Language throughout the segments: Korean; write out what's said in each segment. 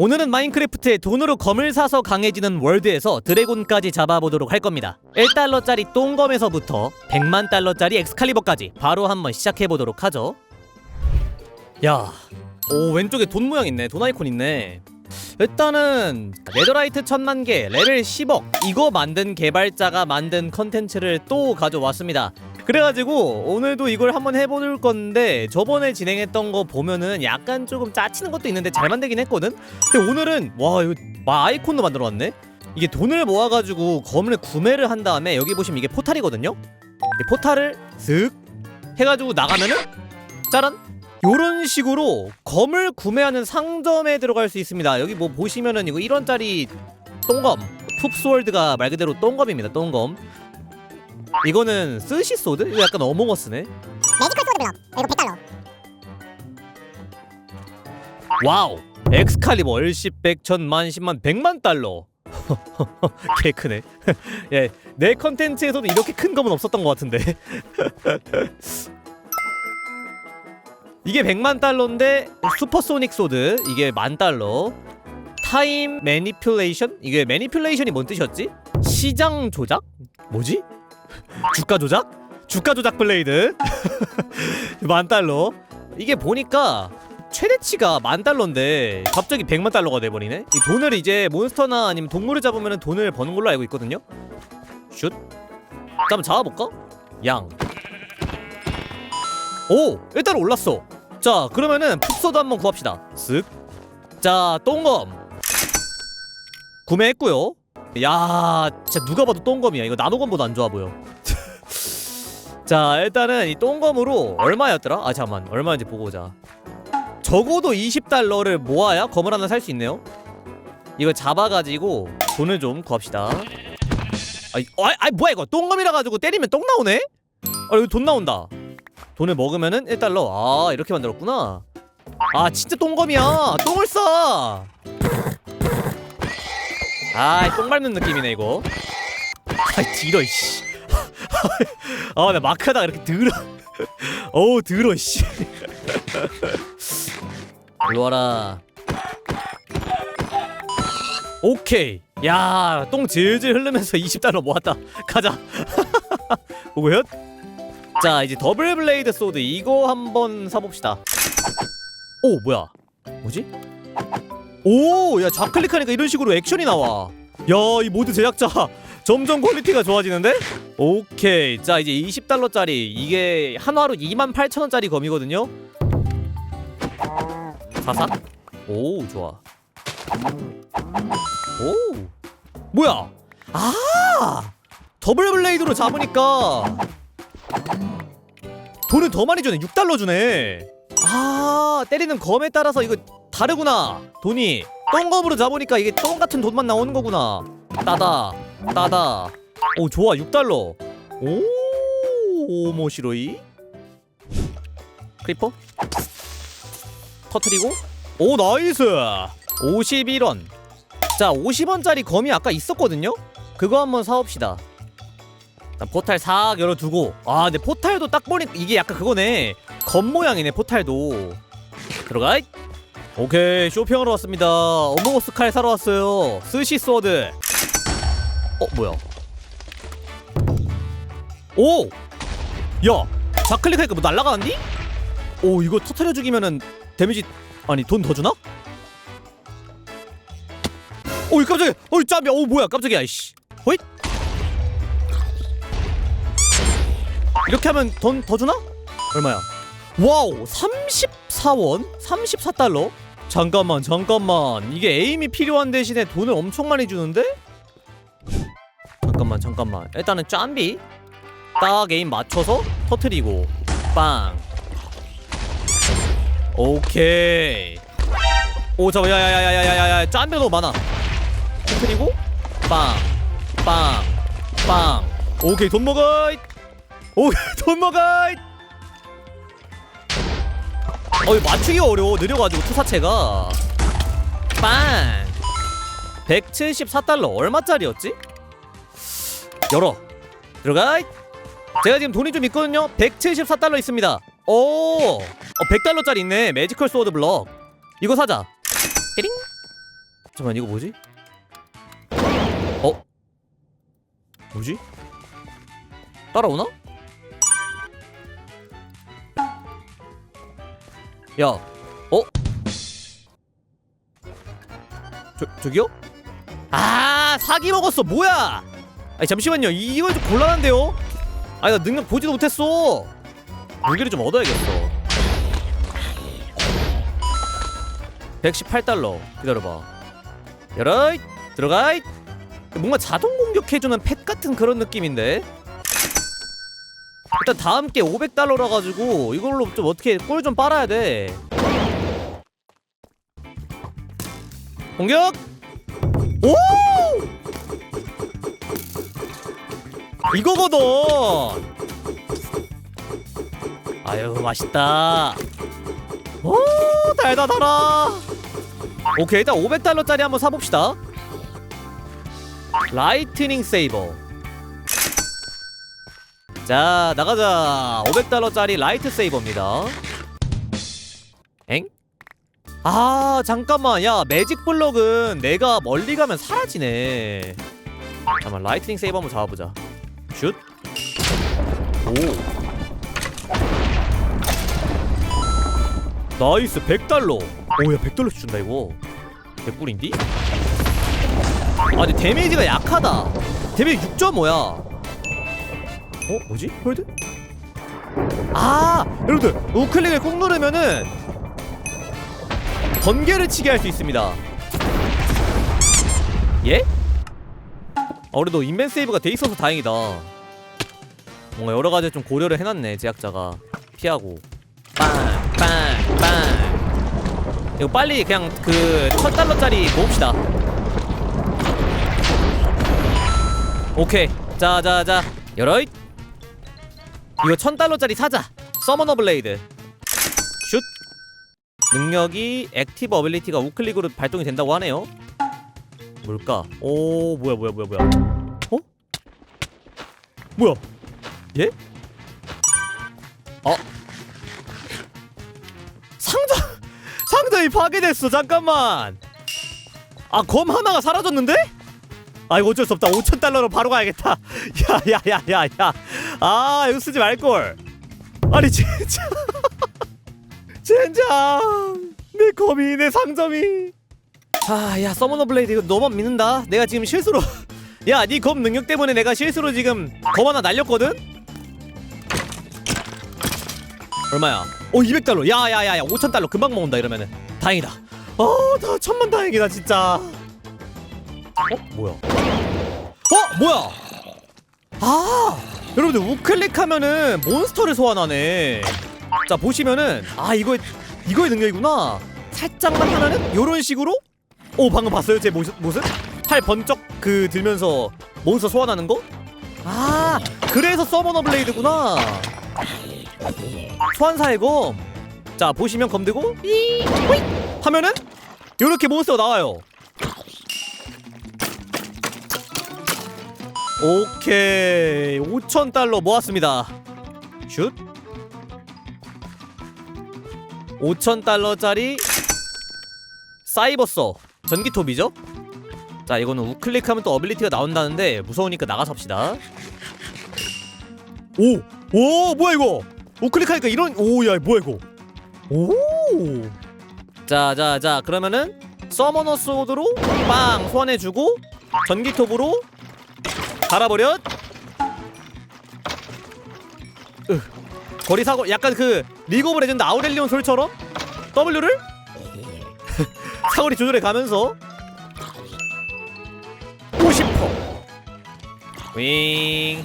오늘은 마인크래프트에 돈으로 검을 사서 강해지는 월드에서 드래곤까지 잡아보도록 할 겁니다. 1달러짜리 똥검에서부터 100만 달러짜리 엑스칼리버까지 바로 한번 시작해보도록 하죠. 야, 오 왼쪽에 돈 모양 있네. 돈 아이콘 있네 일단은 네더라이트 천만 개 레벨 10억. 이거 만든 개발자가 만든 컨텐츠를 또 가져왔습니다. 그래가지고 오늘도 이걸 한번 해볼 건데 저번에 진행했던 거 보면은 약간 조금 짜치는 것도 있는데 잘 만들긴 했거든? 근데 오늘은 와 이거 마 아이콘도 만들어 왔네? 이게 돈을 모아가지고 검을 구매를 한 다음에 여기 보시면 이게 포탈이거든요? 이 포탈을 슥 해가지고 나가면은 짜란 요런 식으로 검을 구매하는 상점에 들어갈 수 있습니다. 여기 뭐 보시면은 이거 1원짜리 똥검 푹스월드가 말 그대로 똥검입니다. 똥검 이거는 스시 소드? 이거 약간 어몽어스네. 매지컬 소드 블럭 이거 100달러 와우 엑스칼리버 얼십 백천만 십만 백만 달러 개 크네 예, 내 컨텐츠에서도 이렇게 큰 검은 없었던 것 같은데 이게 100만 달러인데 슈퍼소닉 소드 이게 만 달러 타임 매니플레이션 이게 매니플레이션이 뭔 뜻이었지? 시장 조작? 뭐지? 주가 조작? 주가 조작 블레이드 만 달러 이게 보니까 최대치가 만 달러인데 갑자기 100만 달러가 돼버리네 이 돈을 이제 몬스터나 아니면 동물을 잡으면 돈을 버는 걸로 알고 있거든요 슛 자, 한번 잡아볼까? 양 오! 일단 올랐어. 자 그러면은 푹소도 한번 구합시다. 쓱자 똥검. 구매했고요. 야 진짜 누가 봐도 똥검이야. 이거 나노검보다 안 좋아 보여. 자 일단은 이 똥검으로 얼마였더라? 아 잠깐만. 얼마인지 보고 오자. 적어도 20달러를 모아야 검을 하나 살 수 있네요. 이거 잡아가지고 돈을 좀 구합시다. 아이 아, 아 뭐야 이거? 똥검이라 가지고 때리면 똥 나오네? 아 여기 돈 나온다 돈을 먹으면은 1달러 아 이렇게 만들었구나. 아 진짜 똥검이야. 똥을 싸 아이 똥 밟는 느낌이네 이거. 아이 뒤러 이씨. 아나 마크 하다가 이렇게 들어. 어우 들어 씨. 일로 와라. 오케이. 야 똥 질질 흐르면서 20달러 모았다. 가자. 오고요 자 이제 더블 블레이드 소드 이거 한번 사봅시다. 오 뭐야? 뭐지? 오야 좌클릭하니까 이런 식으로 액션이 나와. 야 이 모드 제작자. 점점 퀄리티가 좋아지는데? 오케이. 자 이제 20달러짜리. 이게 한화로 28,000원짜리 검이거든요. 사사. 오 좋아. 오 뭐야? 아! 더블 블레이드로 잡으니까 돈을 더 많이 주네. 6달러 주네. 아 때리는 검에 따라서 이거 다르구나. 돈이 똥검으로 잡으니까 이게 똥 같은 돈만 나오는 거구나. 따다 따다. 오 좋아. 6달러. 오 오모시로이. 크리퍼. 터트리고. 오 나이스. 51원. 자 50원짜리 검이 아까 있었거든요? 그거 한번 사옵시다 포탈 싹 열어두고. 아 근데 포탈도 딱 보니까 이게 약간 그거네. 검 모양이네 포탈도. 들어가 오케이 쇼핑하러 왔습니다. 어몽어스 칼 사러 왔어요. 스시 소드. 어 뭐야? 오! 야! 좌클릭하니까 뭐 날라가는디? 오 이거 터트려 죽이면은 데미지 아니 돈 더 주나? 오이 깜짝이야. 어이 짬이야. 오 뭐야. 깜짝이야 이씨. 호잇 이렇게 하면 돈 더 주나? 얼마야? 와우 34원? 34달러? 잠깐만 잠깐만 이게 에임이 필요한 대신에 돈을 엄청 많이 주는데? 잠깐만 잠깐만 일단은 짬비 딱 에임 맞춰서 터트리고 빵 오케이 오 잠깐 야야야야야야야 짬비 너무 많아 터트리고 빵빵빵 오케이 돈 먹어 오케이 돈 먹어! 어 이거 맞추기 어려워. 느려가지고 투사체가. 빵! 174달러 얼마짜리였지? 열어. 들어가. 제가 지금 돈이 좀 있거든요. 174달러 있습니다. 오! 어, 100달러짜리 있네. 매지컬 소드 블럭. 이거 사자. 띠링! 잠깐 이거 뭐지? 어? 뭐지? 따라오나? 야, 어? 저 저기요? 아 사기 먹었어 뭐야? 아니 잠시만요 이- 이거 좀 곤란한데요? 아니 나 능력 보지도 못했어. 무기를 좀 얻어야겠어. 118달러 기다려봐. 열어이 들어가이. 뭔가 자동 공격해주는 펫 같은 그런 느낌인데. 일단 다음 게 500달러라 가지고 이걸로 좀 어떻게 꿀 좀 빨아야 돼. 공격! 오! 이거거든. 아유 맛있다. 오 달다 달아. 오케이 일단 500달러짜리 한번 사봅시다. 라이트닝 세이버. 자 나가자. 500달러짜리 라이트 세이버입니다. 엥? 아 잠깐만 야 매직 블럭은 내가 멀리 가면 사라지네. 잠깐만 라이트닝 세이버 한번 잡아보자. 슛. 오. 나이스 100달러. 오야 100달러씩 준다 이거. 개꿀인디? 아 근데 데미지가 약하다. 데미지 6.5야. 어 뭐지? 홀드? 아 여러분들 우클릭을 꾹 누르면은 번개를 치게 할 수 있습니다. 예? 어, 그래도 인벤 세이브가 돼 있어서 다행이다. 뭔가 여러 가지 좀 고려를 해놨네 제작자가 피하고 빵빵빵 이거 빨리 그냥 그 천 달러짜리 모읍시다. 오케이 자자자 열어이 이거 천 달러짜리 사자 서머너 블레이드 슛 능력이 액티브 어빌리티가 우클릭으로 발동이 된다고 하네요. 뭘까? 오 뭐야 뭐야 뭐야 뭐야 어? 뭐야 예? 어? 상자 상자이 파괴됐어 잠깐만 아 검 하나가 사라졌는데? 아 이거 어쩔 수 없다 5천 달러로 바로 가야겠다 야야야야야 아 이거 쓰지 말걸. 아니 진짜 젠장. 내 검이 내 상점이. 아야 서머너 블레이드 이거 너만 믿는다? 내가 지금 실수로. 야네 검 능력 때문에 내가 실수로 지금 검 하나 날렸거든? 얼마야? 오 200달러. 야야야야 5천달러 금방 모은다 이러면은. 다행이다. 어나 천만 다행이다 진짜. 어? 뭐야? 어? 뭐야? 아 여러분들 우클릭 하면은 몬스터를 소환하네 자 보시면은 아 이거 이거의 능력이구나 살짝만 하면은 요런 식으로 오 방금 봤어요 제 모습 모습 팔 번쩍 그 들면서 몬스터 소환하는 거? 아 그래서 서머너 블레이드구나 소환사의 검. 자 보시면 검 들고 하면은 요렇게 몬스터가 나와요. 오케이 5천 달러 모았습니다. 슛 5천 달러짜리 사이버서 전기톱이죠? 자 이거는 우클릭하면 또 어빌리티가 나온다는데 무서우니까 나가서 합시다. 오! 오 뭐야 이거 우클릭하니까 이런 오야 뭐야 이거 오 자자자 그러면은 서머너 소드로 빵 소환해주고 전기톱으로 갈아버려 으. 거리 사고 약간 그 리그 오브 레전드 아우렐리온 솔처럼 W를 사거리 조절해 가면서 50퍼 윙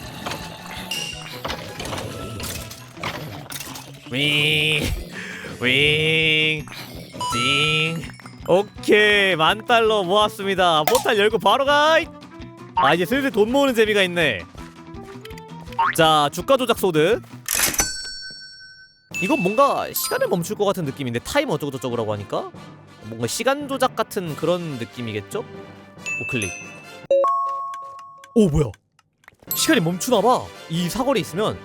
윙, 윙, 징. 오케이, 만 달러 모았습니다. 포탈 열고 바로 가. 아 이제 슬슬 돈 모으는 재미가 있네. 자, 주가 조작 소드. 이건 뭔가 시간을 멈출 것 같은 느낌인데 타임 어쩌고 저쩌고라고 하니까 뭔가 시간 조작 같은 그런 느낌이겠죠? 우클릭. 오 뭐야? 시간이 멈추나 봐. 이 사거리 있으면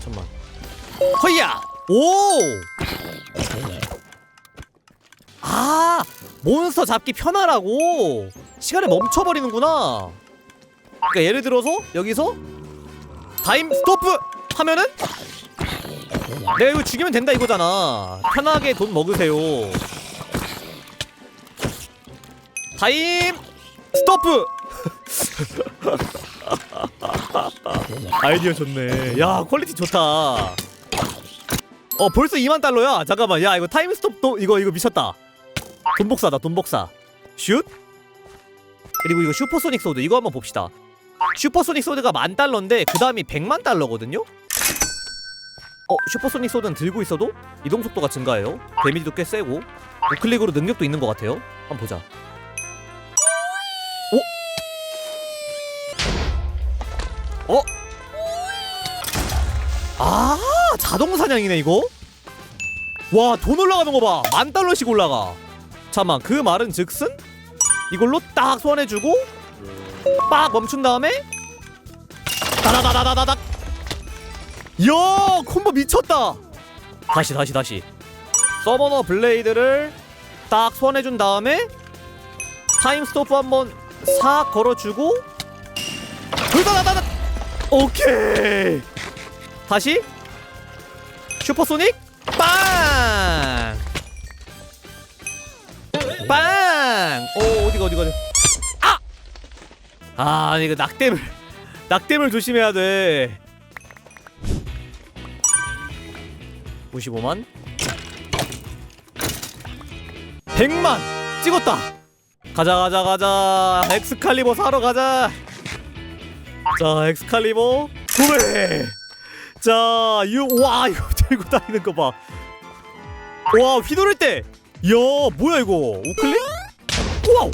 잠만. 허이야. 오. 아 몬스터 잡기 편하라고. 시간을 멈춰버리는구나. 그러니까 예를 들어서 여기서 타임 스토프 하면은 내가 이거 죽이면 된다 이거잖아. 편하게 돈 먹으세요. 타임 스토프. 아이디어 좋네. 야 퀄리티 좋다. 어 벌써 2만 달러야? 잠깐만. 야 이거 타임 스톱도 이거 이거 미쳤다 돈 복사다 돈 복사. 슛? 그리고 이거 슈퍼소닉 소드 이거 한번 봅시다. 슈퍼소닉 소드가 만 달러인데 그 다음이 100만 달러거든요? 어 슈퍼소닉 소드는 들고 있어도 이동 속도가 증가해요. 데미지도 꽤 세고. 우클릭으로 능력도 있는 것 같아요. 한번 보자. 어? 어? 아 자동 사냥이네 이거? 와 돈 올라가는 거봐. 만 달러씩 올라가 잠만 그 말은 즉슨? 이걸로 딱 소환해주고 빡 멈춘 다음에 다다다다다닥! 이야 콤보 미쳤다! 다시 다시 다시. 서버너 블레이드를 딱 소환해준 다음에 타임 스토프 한번 싹 걸어주고 다다다다 오케이! 다시. 슈퍼소닉 빵! 오 어디가 어디가 어디? 아! 아 이거 낙댐을 낙댐을 조심해야 돼. 55만. 100만! 찍었다! 가자 가자 가자. 엑스칼리버 사러 가자. 자 엑스칼리버 구매 자 이거 와 이거 들고 다니는 거 봐 와 휘두를 때! 이 야 뭐야 이거? 우클릭? 와우!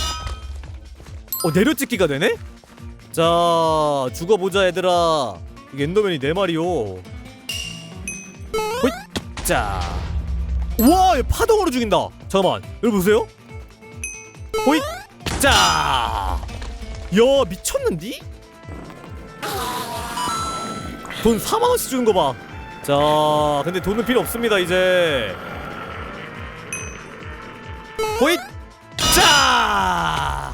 어 내려찍기가 되네? 자 죽어보자 얘들아. 이게 엔더맨이 네 마리요. 호잇! 자와 파동으로 죽인다. 잠깐만 여러분 보세요. 호잇! 자 야 미쳤는디? 돈 4만원씩 주는 거봐. 자 근데 돈은 필요 없습니다 이제 호잇! 자!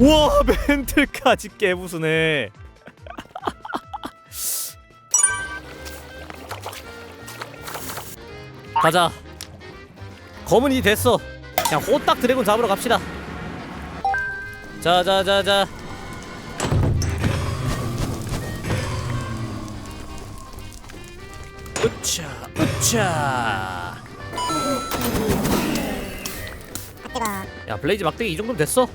와 멘틀까지 깨부수네. 가자. 검은 이 됐어. 그냥 호딱 드래곤 잡으러 갑시다. 자자자자. 으차 으차 야 블레이즈 막대기 이 정도면 됐어.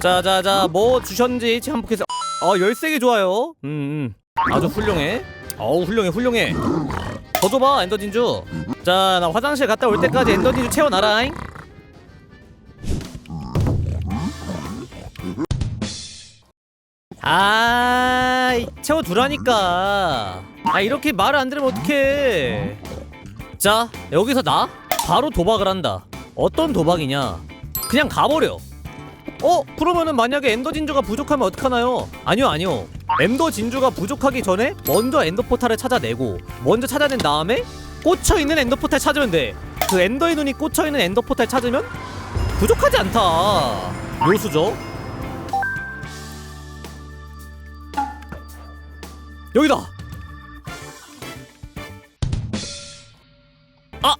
자자자 뭐 주셨는지 보겠어 어 열쇠기 좋아요. 음, 음. 아주 훌륭해. 어우 훌륭해 훌륭해. 더 줘봐 엔더진주. 자 나 화장실 갔다 올 때까지 엔더진주 채워놔라잉 아 채워두라니까. 아 이렇게 말을 안 들으면 어떡해. 자 여기서 나? 바로 도박을 한다. 어떤 도박이냐? 그냥 가버려. 어 그러면은 만약에 엔더 진주가 부족하면 어떡하나요? 아니요 아니요. 엔더 진주가 부족하기 전에 먼저 엔더 포탈을 찾아내고 먼저 찾아낸 다음에 꽂혀있는 엔더 포탈 찾으면 돼 그 엔더의 눈이 꽂혀있는 엔더 포탈 찾으면 부족하지 않다. 요수죠 여기다. 아,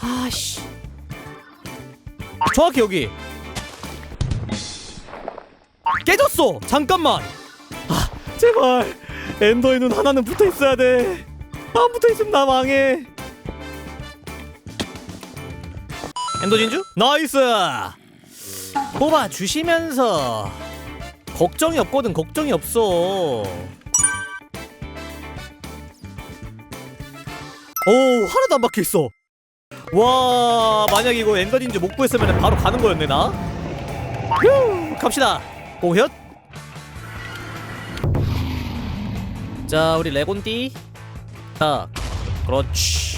아씨. 정확히 여기. 깨졌어. 잠깐만. 아, 제발. 엔더의 눈 하나는 붙어 있어야 돼. 안 붙어 있으면 나 망해. 엔더 진주? 나이스. 뽑아 주시면서 걱정이 없거든. 걱정이 없어. 오 하나도 안 박혀 있어. 와 만약 이거 엔더진주 못 구했으면 바로 가는 거였네 나. 휴 갑시다. 고현. 자 우리 레곤띠. 자 그렇지.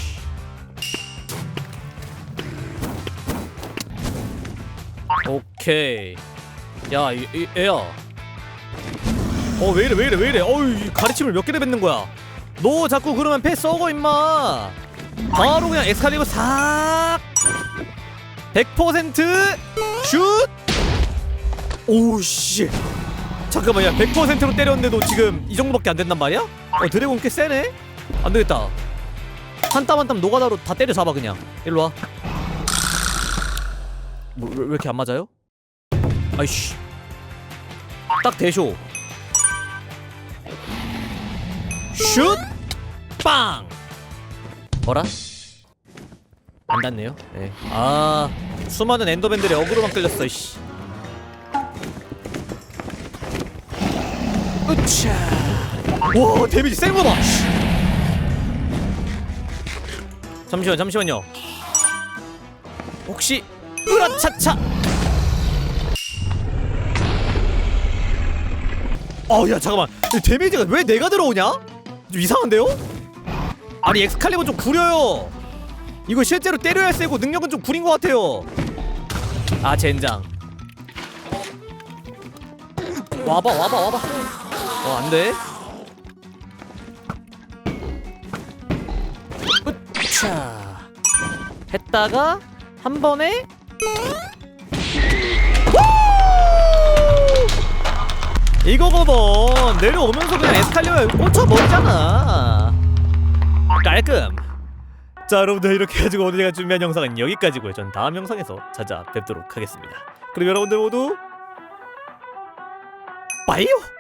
오케이. 야, 이, 이, 애야. 어, 왜 이래, 왜 이래, 왜 이래. 어이, 이 가르침을 몇 개를 뱉는 거야. 너 자꾸 그러면 패 썩어, 임마. 바로 그냥 엑스칼리버 싹. 100% 슛. 오우, 씨. 잠깐만, 야, 100%로 때렸는데도 지금 이 정도밖에 안 된단 말이야? 어, 드래곤 꽤 세네? 안 되겠다. 한 땀 한 땀 노가다로 다 때려 잡아, 그냥. 일로 와. 뭐, 왜, 왜 이렇게 안 맞아요? 아이씨 딱 대쇼 슛! 빵! 뭐라? 안 닿네요 네. 아 수많은 엔더맨들의 어그로만 끌렸어 씨 으차 와 데미지 센 거봐 잠시만 잠시만요 혹시 으라차차 어야 잠깐만 이 데미지가 왜 내가 들어오냐? 좀 이상한데요? 아니 엑스칼리버 좀 구려요. 이거 실제로 때려야 세고 능력은 좀 구린 것 같아요. 아 젠장. 와봐 와봐 와봐. 어 안돼? 으차. 했다가 한 번에. 이거거든 내려오면서 그냥 에스칼리오에 꽂혀버리잖아 깔끔. 자 여러분들 이렇게 해가지고 오늘 제가 준비한 영상은 여기까지고요. 전 다음 영상에서 찾아뵙도록 하겠습니다. 그럼 여러분들 모두 빠이요